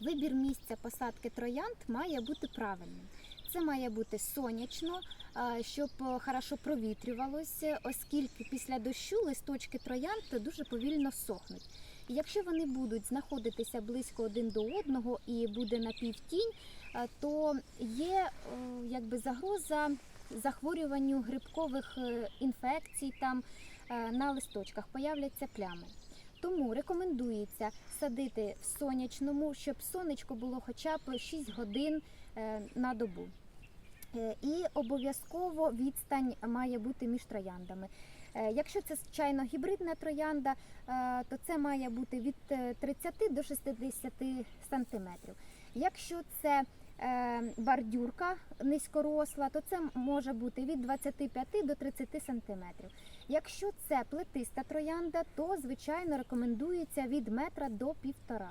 Вибір місця посадки троянд має бути правильним. Це має бути сонячно, щоб е, хорошо провітрювалося, оскільки після дощу листочки троянд дуже повільно сохнуть. І якщо вони будуть знаходитися близько один до одного і буде напівтінь, е, то є е, якби загроза захворюванню грибкових інфекцій там на листочках, появляться плями. Тому рекомендується садити в сонячному, щоб сонечко було хоча б 6 годин е, на добу. Е, І обов'язково відстань має бути між трояндами. Е, Якщо це звичайно гібридна троянда, то це має бути від е, 30 до 60 сантиметрів. Якщо це бордюрка низькоросла, то це може бути від 25 до 30 сантиметрів. Якщо це плетиста троянда, то звичайно рекомендується від метра до півтора.